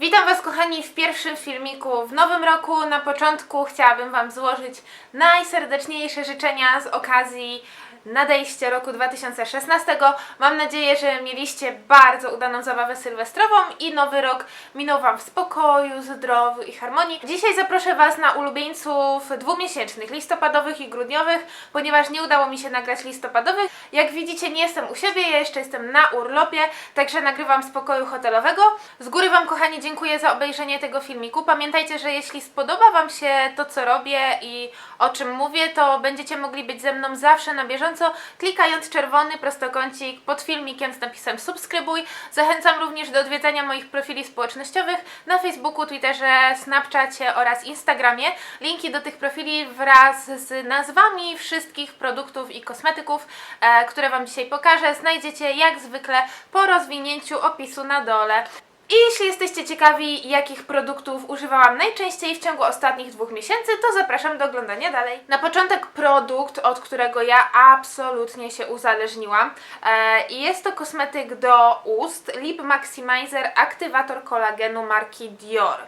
Witam Was kochani w pierwszym filmiku w nowym roku. Na początku chciałabym Wam złożyć najserdeczniejsze życzenia z okazji nadejścia roku 2016. Mam nadzieję, że mieliście bardzo udaną zabawę sylwestrową i nowy rok minął Wam w spokoju, zdrowiu i harmonii. Dzisiaj zaproszę Was na ulubieńców dwumiesięcznych, listopadowych i grudniowych, ponieważ nie udało mi się nagrać listopadowych. Jak widzicie, nie jestem u siebie, ja jeszcze jestem na urlopie, także nagrywam z pokoju hotelowego. Z góry Wam, kochani, dziękuję za obejrzenie tego filmiku. Pamiętajcie, że jeśli spodoba Wam się to, co robię i o czym mówię, to będziecie mogli być ze mną zawsze na bieżąco, klikając czerwony prostokącik pod filmikiem z napisem subskrybuj. Zachęcam również do odwiedzania moich profili społecznościowych na Facebooku, Twitterze, Snapchacie oraz Instagramie. Linki do tych profili wraz z nazwami wszystkich produktów i kosmetyków, e, które Wam dzisiaj pokażę, znajdziecie jak zwykle po rozwinięciu opisu na dole. I jeśli jesteście ciekawi, jakich produktów używałam najczęściej w ciągu ostatnich dwóch miesięcy, to zapraszam do oglądania dalej. Na początek produkt, od którego ja absolutnie się uzależniłam. E, I jest to kosmetyk do ust Lip Maximizer Aktywator Kolagenu marki Dior.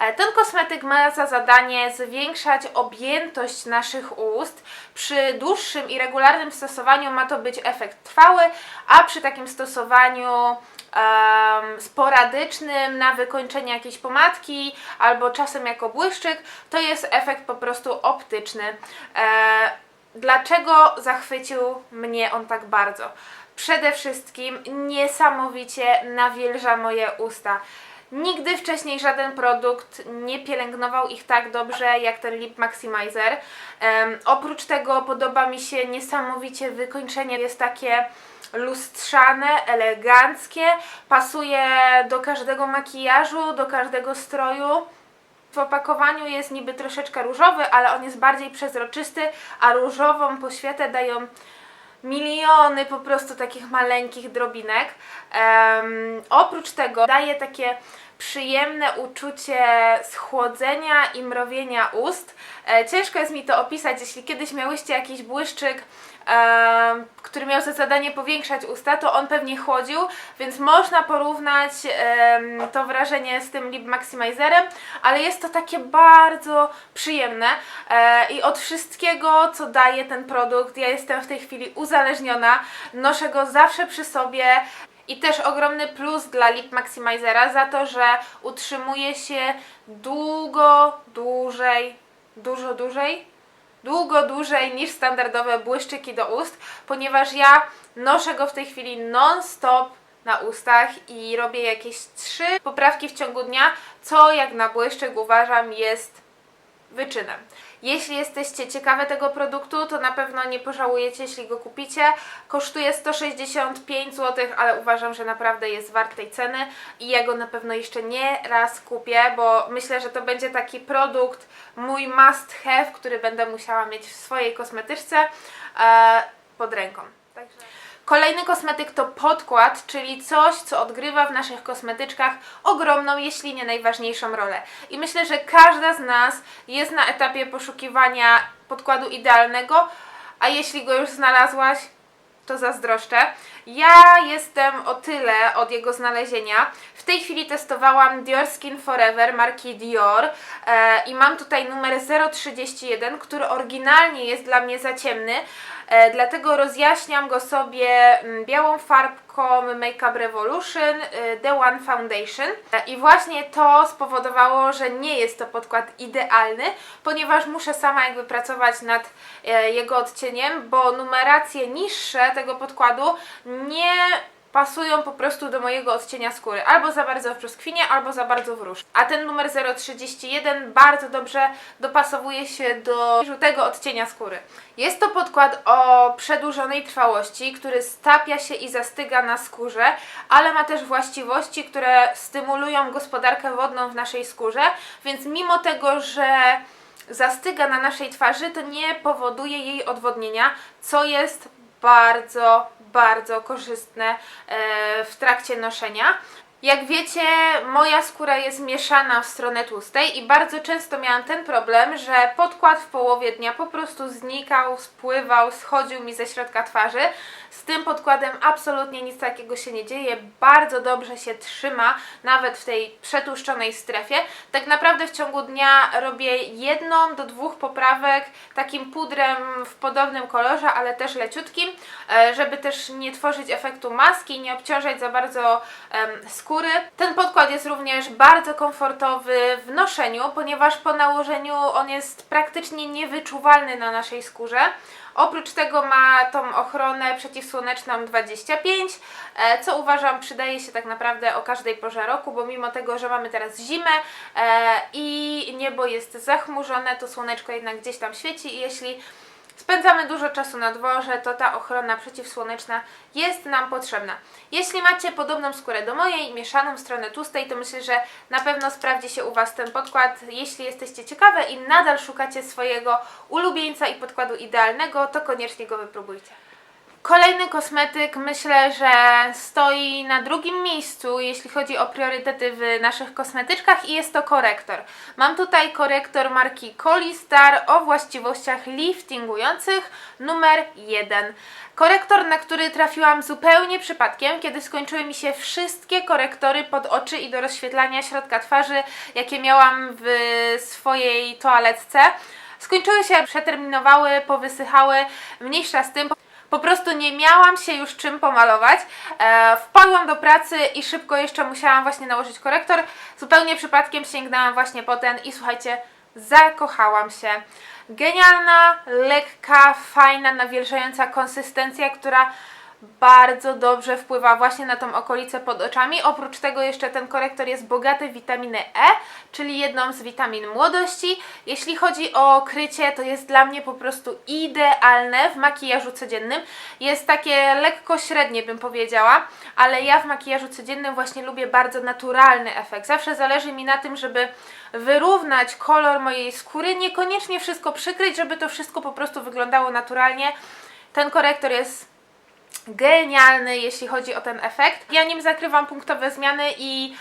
E, Ten kosmetyk ma za zadanie zwiększać objętość naszych ust. Przy dłuższym i regularnym stosowaniu ma to być efekt trwały, a przy takim stosowaniu em, sporadycznym na wykończenie jakiejś pomadki albo czasem jako błyszczyk, to jest efekt po prostu optyczny. E, dlaczego zachwycił mnie on tak bardzo? Przede wszystkim niesamowicie nawilża moje usta. Nigdy wcześniej żaden produkt nie pielęgnował ich tak dobrze jak ten Lip Maximizer. Em, oprócz tego podoba mi się niesamowicie wykończenie. Jest takie lustrzane, eleganckie, pasuje do każdego makijażu, do każdego stroju. W opakowaniu jest niby troszeczkę różowy, ale on jest bardziej przezroczysty, a różową poświatę dają miliony po prostu takich maleńkich drobinek. Em, oprócz tego daje takie przyjemne uczucie schłodzenia i mrowienia ust. E, ciężko jest mi to opisać, jeśli kiedyś miałyście jakiś błyszczyk, który miał za zadanie powiększać usta, to on pewnie chłodził, więc można porównać to wrażenie z tym Lip Maximizerem, ale jest to takie bardzo przyjemne e, i od wszystkiego, co daje ten produkt, ja jestem w tej chwili uzależniona, noszę go zawsze przy sobie. I też ogromny plus dla Lip Maximizera za to, że utrzymuje się długo, dłużej, dużo dłużej, długo dłużej niż standardowe błyszczyki do ust, ponieważ ja noszę go w tej chwili non-stop na ustach i robię jakieś trzy poprawki w ciągu dnia, co jak na błyszczyk uważam jest wyczynem. Jeśli jesteście ciekawe tego produktu, to na pewno nie pożałujecie, jeśli go kupicie. Kosztuje 165 zł, ale uważam, że naprawdę jest wart tej ceny i ja go na pewno jeszcze nie raz kupię, bo myślę, że to będzie taki produkt mój must have, który będę musiała mieć w swojej kosmetyczce e, pod ręką. Także... Kolejny kosmetyk to podkład, czyli coś, co odgrywa w naszych kosmetyczkach ogromną, jeśli nie najważniejszą rolę. I myślę, że każda z nas jest na etapie poszukiwania podkładu idealnego, a jeśli go już znalazłaś, to zazdroszczę. Ja jestem o tyle od jego znalezienia. W tej chwili testowałam Dior Skin Forever marki Dior e, i mam tutaj numer 031, który oryginalnie jest dla mnie za ciemny, e, dlatego rozjaśniam go sobie mm, białą farbką Makeup Revolution e, The One Foundation e, i właśnie to spowodowało, że nie jest to podkład idealny, ponieważ muszę sama jakby pracować nad e, jego odcieniem, bo numeracje niższe tego podkładu nie pasują po prostu do mojego odcienia skóry. Albo za bardzo w brzoskwinie, albo za bardzo w róż. A ten numer 031 bardzo dobrze dopasowuje się do żółtego odcienia skóry. Jest to podkład o przedłużonej trwałości, który stapia się i zastyga na skórze, ale ma też właściwości, które stymulują gospodarkę wodną w naszej skórze, więc mimo tego, że zastyga na naszej twarzy, to nie powoduje jej odwodnienia, co jest bardzo, bardzo korzystne e, w trakcie noszenia. Jak wiecie, moja skóra jest mieszana w stronę tłustej i bardzo często miałam ten problem, że podkład w połowie dnia po prostu znikał, spływał, schodził mi ze środka twarzy. Z tym podkładem absolutnie nic takiego się nie dzieje, bardzo dobrze się trzyma, nawet w tej przetłuszczonej strefie. Tak naprawdę w ciągu dnia robię jedną do dwóch poprawek takim pudrem w podobnym kolorze, ale też leciutkim, e, żeby też nie tworzyć efektu maski, nie obciążać za bardzo em, skóry. Ten podkład jest również bardzo komfortowy w noszeniu, ponieważ po nałożeniu on jest praktycznie niewyczuwalny na naszej skórze. Oprócz tego ma tą ochronę przeciwsłoneczną 25, e, co uważam przydaje się tak naprawdę o każdej porze roku, bo mimo tego, że mamy teraz zimę e, i niebo jest zachmurzone, to słoneczko jednak gdzieś tam świeci i jeśli spędzamy dużo czasu na dworze, to ta ochrona przeciwsłoneczna jest nam potrzebna. Jeśli macie podobną skórę do mojej, mieszaną stronę tłustej, to myślę, że na pewno sprawdzi się u Was ten podkład. Jeśli jesteście ciekawe i nadal szukacie swojego ulubieńca i podkładu idealnego, to koniecznie go wypróbujcie. Kolejny kosmetyk myślę, że stoi na drugim miejscu, jeśli chodzi o priorytety w naszych kosmetyczkach i jest to korektor. Mam tutaj korektor marki Colistar o właściwościach liftingujących numer 1. Korektor, na który trafiłam zupełnie przypadkiem, kiedy skończyły mi się wszystkie korektory pod oczy i do rozświetlania środka twarzy, jakie miałam w swojej toaletce. Skończyły się, przeterminowały, powysychały, mniejsza z tym. Po prostu nie miałam się już czym pomalować. E, wpadłam do pracy i szybko jeszcze musiałam właśnie nałożyć korektor. Zupełnie przypadkiem sięgnęłam właśnie po ten i słuchajcie, zakochałam się. Genialna, lekka, fajna, nawilżająca konsystencja, która bardzo dobrze wpływa właśnie na tą okolicę pod oczami. Oprócz tego jeszcze ten korektor jest bogaty w witaminę E, czyli jedną z witamin młodości. Jeśli chodzi o krycie, to jest dla mnie po prostu idealne w makijażu codziennym. Jest takie lekko średnie bym powiedziała, ale ja w makijażu codziennym właśnie lubię bardzo naturalny efekt. Zawsze zależy mi na tym, żeby wyrównać kolor mojej skóry, niekoniecznie wszystko przykryć, żeby to wszystko po prostu wyglądało naturalnie. Ten korektor jest genialny, jeśli chodzi o ten efekt. Ja nim zakrywam punktowe zmiany i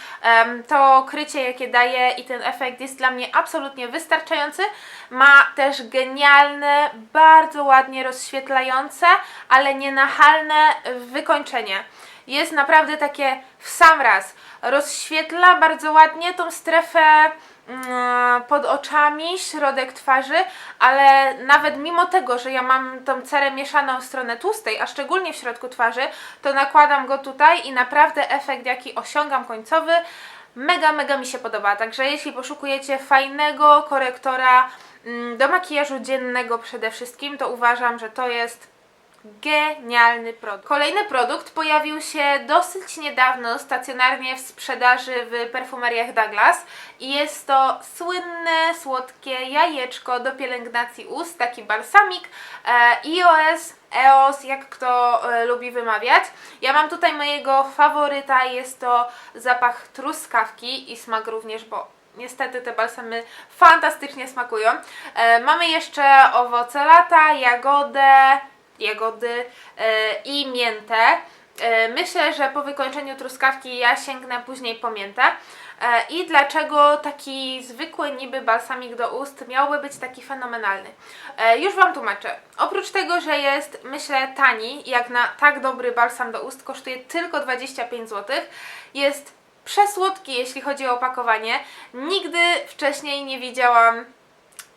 to krycie, jakie daje i ten efekt jest dla mnie absolutnie wystarczający. Ma też genialne, bardzo ładnie rozświetlające, ale nie nachalne wykończenie. Jest naprawdę takie w sam raz. Rozświetla bardzo ładnie tą strefę pod oczami, środek twarzy, ale nawet mimo tego, że ja mam tą cerę mieszaną w stronę tłustej, a szczególnie w środku twarzy, to nakładam go tutaj i naprawdę efekt, jaki osiągam końcowy, mega, mega mi się podoba. Także jeśli poszukujecie fajnego korektora mm, do makijażu dziennego przede wszystkim, to uważam, że to jest Genialny produkt. Kolejny produkt pojawił się dosyć niedawno stacjonarnie w sprzedaży w perfumeriach Douglas i jest to słynne, słodkie jajeczko do pielęgnacji ust, taki balsamik e, iOS EOS, jak kto e, lubi wymawiać. Ja mam tutaj mojego faworyta, jest to zapach truskawki i smak również, bo Niestety te balsamy fantastycznie smakują. E, mamy jeszcze owoce lata, jagodę, jagody e, i miętę. E, Myślę, że po wykończeniu truskawki ja sięgnę później po miętę. E, I dlaczego taki zwykły niby balsamik do ust miałby być taki fenomenalny? Już Wam tłumaczę. Oprócz tego, że jest myślę tani, jak na tak dobry balsam do ust, kosztuje tylko 25 zł, jest przesłodki jeśli chodzi o opakowanie. Nigdy wcześniej nie widziałam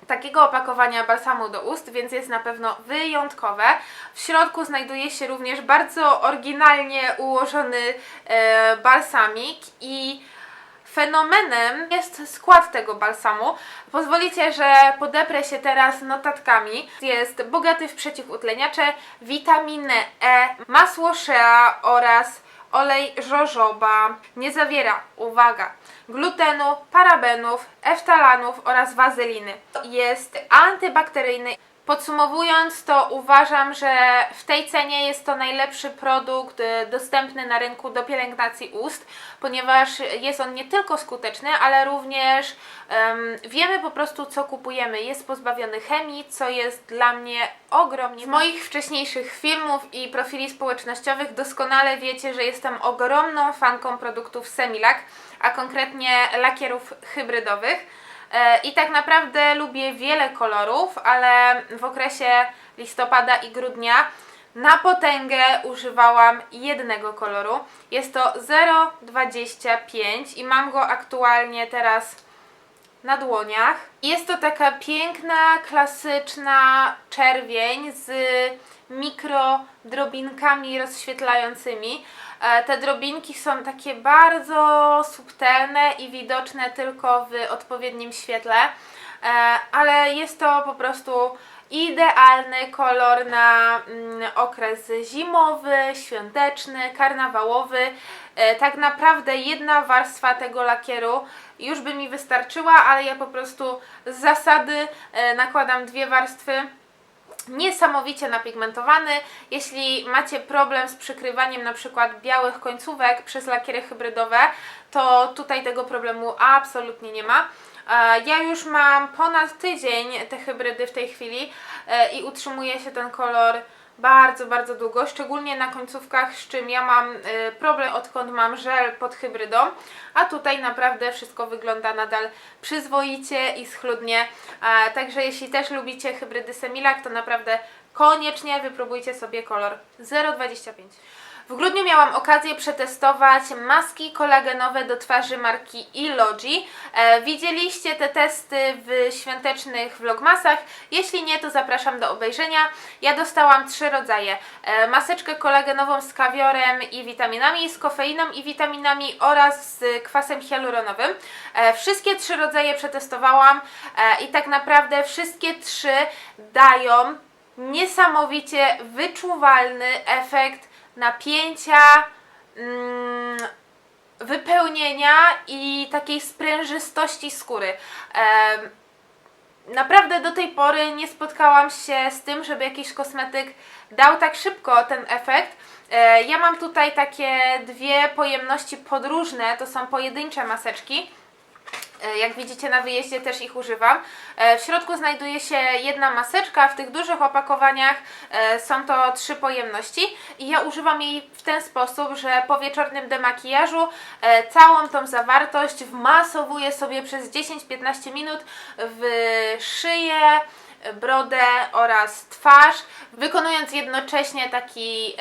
takiego opakowania balsamu do ust, więc jest na pewno wyjątkowe. W środku znajduje się również bardzo oryginalnie ułożony e, balsamik i fenomenem jest skład tego balsamu. Pozwolicie, że podeprę się teraz notatkami. Jest bogaty w przeciwutleniacze, witaminę E, masło shea oraz olej jojoba. Nie zawiera, uwaga, glutenu, parabenów, eftalanów oraz wazeliny. Jest antybakteryjny. Podsumowując, to uważam, że w tej cenie jest to najlepszy produkt y, dostępny na rynku do pielęgnacji ust, ponieważ jest on nie tylko skuteczny, ale również em, wiemy po prostu, co kupujemy. Jest pozbawiony chemii, co jest dla mnie ogromnie. Z moich wcześniejszych filmów i profili społecznościowych doskonale wiecie, że jestem ogromną fanką produktów Semilac, a konkretnie lakierów hybrydowych. E, I tak naprawdę lubię wiele kolorów, ale w okresie listopada i grudnia na potęgę używałam jednego koloru. Jest to 0,25 i mam go aktualnie teraz na dłoniach. Jest to taka piękna, klasyczna czerwień z mikrodrobinkami rozświetlającymi. E, Te drobinki są takie bardzo subtelne i widoczne tylko w odpowiednim świetle, E, ale jest to po prostu idealny kolor na mm, okres zimowy, świąteczny, karnawałowy. E, Tak naprawdę jedna warstwa tego lakieru już by mi wystarczyła, ale ja po prostu z zasady nakładam dwie warstwy niesamowicie napigmentowany. Jeśli macie problem z przykrywaniem na przykład białych końcówek przez lakiery hybrydowe, to tutaj tego problemu absolutnie nie ma. E, Ja już mam ponad tydzień te hybrydy w tej chwili e, i utrzymuje się ten kolor bardzo, bardzo długo, szczególnie na końcówkach, z czym ja mam e, problem odkąd mam żel pod hybrydą, a tutaj naprawdę wszystko wygląda nadal przyzwoicie i schludnie, także jeśli też lubicie hybrydy Semilac, to naprawdę koniecznie wypróbujcie sobie kolor 0,25. W grudniu miałam okazję przetestować maski kolagenowe do twarzy marki Ilogi. E, widzieliście te testy w świątecznych vlogmasach. Jeśli nie, to zapraszam do obejrzenia. Ja dostałam trzy rodzaje. E, maseczkę kolagenową z kawiorem i witaminami, z kofeiną i witaminami oraz z kwasem hialuronowym. E, wszystkie trzy rodzaje przetestowałam i tak naprawdę wszystkie trzy dają niesamowicie wyczuwalny efekt napięcia, mm, wypełnienia i takiej sprężystości skóry. Naprawdę do tej pory nie spotkałam się z tym, żeby jakiś kosmetyk dał tak szybko ten efekt. E, Ja mam tutaj takie dwie pojemności podróżne, to są pojedyncze maseczki. E, Jak widzicie na wyjeździe też ich używam. E, W środku znajduje się jedna maseczka, w tych dużych opakowaniach e, są to trzy pojemności i ja używam jej w ten sposób, że po wieczornym demakijażu całą tą zawartość wmasowuję sobie przez 10-15 minut w szyję, brodę oraz twarz, wykonując jednocześnie taki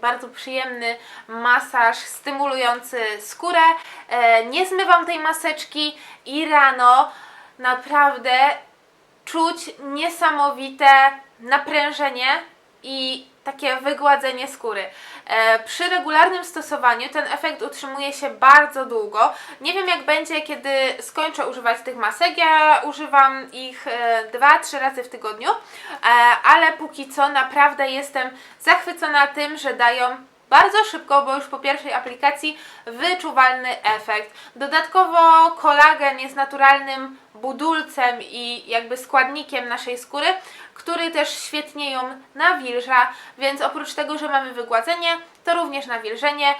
bardzo przyjemny masaż stymulujący skórę. E, nie zmywam tej maseczki i rano naprawdę czuć niesamowite naprężenie i takie wygładzenie skóry. E, przy regularnym stosowaniu ten efekt utrzymuje się bardzo długo. Nie wiem jak będzie, kiedy skończę używać tych masek. Ja używam ich e, 2-3 razy w tygodniu, e, ale póki co naprawdę jestem zachwycona tym, że dają bardzo szybko, bo już po pierwszej aplikacji wyczuwalny efekt. Dodatkowo kolagen jest naturalnym budulcem i jakby składnikiem naszej skóry, który też świetnie ją nawilża, więc oprócz tego, że mamy wygładzenie, to również nawilżenie.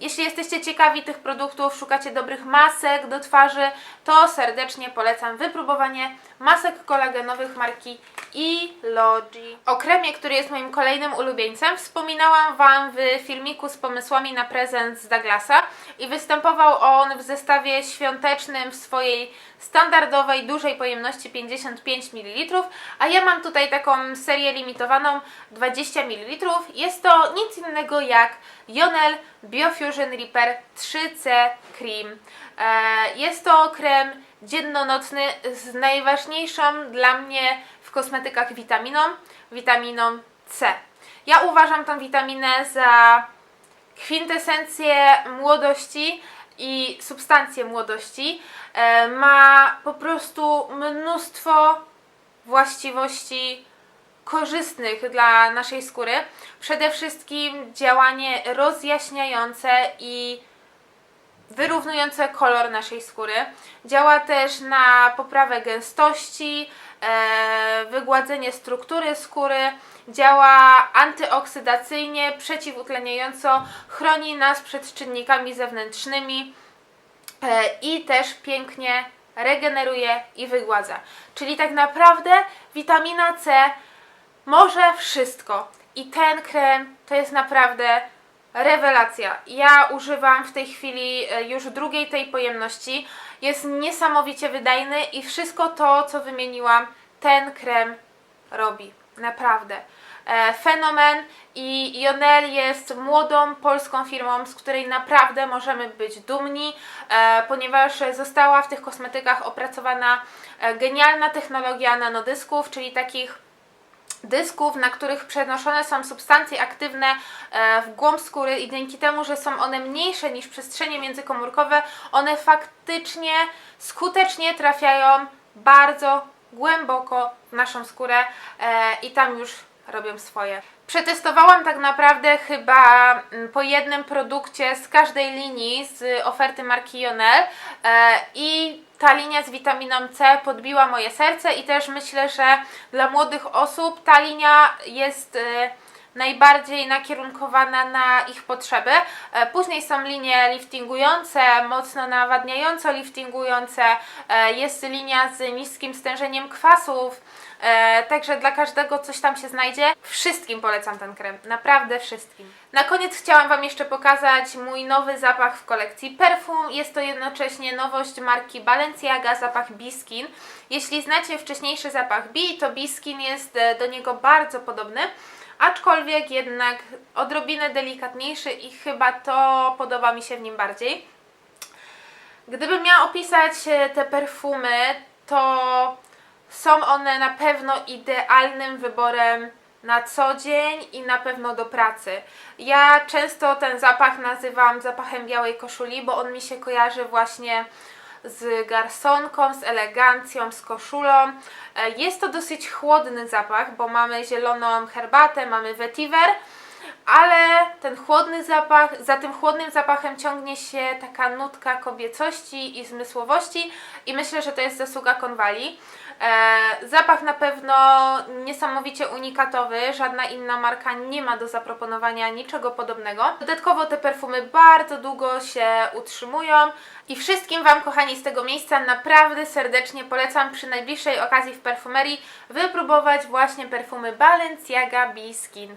Jeśli jesteście ciekawi tych produktów, szukacie dobrych masek do twarzy, to serdecznie polecam wypróbowanie masek kolagenowych marki Ilogi. O kremie, który jest moim kolejnym ulubieńcem, wspominałam Wam w filmiku z pomysłami na prezent z Douglasa i występował on w zestawie świątecznym w swojej standardowej, dużej pojemności 55 ml, a ja mam tutaj taką serię limitowaną 20 ml. Jest to nic innego jak Jonel Biofusion Repair 3C Cream. E, Jest to krem dziennonocny z najważniejszą dla mnie w kosmetykach witaminą, witaminą C. Ja uważam tą witaminę za kwintesencję młodości i substancję młodości. E, Ma po prostu mnóstwo właściwości korzystnych dla naszej skóry. Przede wszystkim działanie rozjaśniające i wyrównujące kolor naszej skóry. Działa też na poprawę gęstości, e, wygładzenie struktury skóry, działa antyoksydacyjnie, przeciwutleniająco, chroni nas przed czynnikami zewnętrznymi e, i też pięknie regeneruje i wygładza. Czyli tak naprawdę witamina C może wszystko. I ten krem to jest naprawdę rewelacja. Ja używam w tej chwili e, już drugiej tej pojemności. Jest niesamowicie wydajny i wszystko to, co wymieniłam, ten krem robi. Naprawdę. e, fenomen i Jonel jest młodą polską firmą, z której naprawdę możemy być dumni, e, ponieważ została w tych kosmetykach opracowana genialna technologia nanodysków, czyli takich dysków, na których przenoszone są substancje aktywne e, w głąb skóry i dzięki temu, że są one mniejsze niż przestrzenie międzykomórkowe, one faktycznie skutecznie trafiają bardzo głęboko w naszą skórę e, i tam już robią swoje. Przetestowałam tak naprawdę chyba mm, po jednym produkcie z każdej linii z oferty marki Jonel e, i ta linia z witaminą C podbiła moje serce i też myślę, że dla młodych osób ta linia jest e, najbardziej nakierunkowana na ich potrzeby. E, Później są linie liftingujące, mocno nawadniająco liftingujące, e, jest linia z niskim stężeniem kwasów, e, także dla każdego coś tam się znajdzie. Wszystkim polecam ten krem, naprawdę wszystkim. Na koniec chciałam Wam jeszcze pokazać mój nowy zapach w kolekcji Perfum. Jest to jednocześnie nowość marki Balenciaga, zapach Biskin. Jeśli znacie wcześniejszy zapach Bi, to Biskin jest do niego bardzo podobny aczkolwiek jednak odrobinę delikatniejszy i chyba to podoba mi się w nim bardziej. Gdybym miała opisać e, te perfumy, to są one na pewno idealnym wyborem na co dzień i na pewno do pracy. Ja często ten zapach nazywam zapachem białej koszuli, bo on mi się kojarzy właśnie z garsonką, z elegancją, z koszulą. E, Jest to dosyć chłodny zapach, bo mamy zieloną herbatę, mamy vetiver, ale ten chłodny zapach, za tym chłodnym zapachem ciągnie się taka nutka kobiecości i zmysłowości i myślę, że to jest zasługa konwali. E, zapach na pewno niesamowicie unikatowy, żadna inna marka nie ma do zaproponowania niczego podobnego. Dodatkowo te perfumy bardzo długo się utrzymują i wszystkim Wam kochani z tego miejsca naprawdę serdecznie polecam przy najbliższej okazji w perfumerii wypróbować właśnie perfumy Balenciaga Be Skin.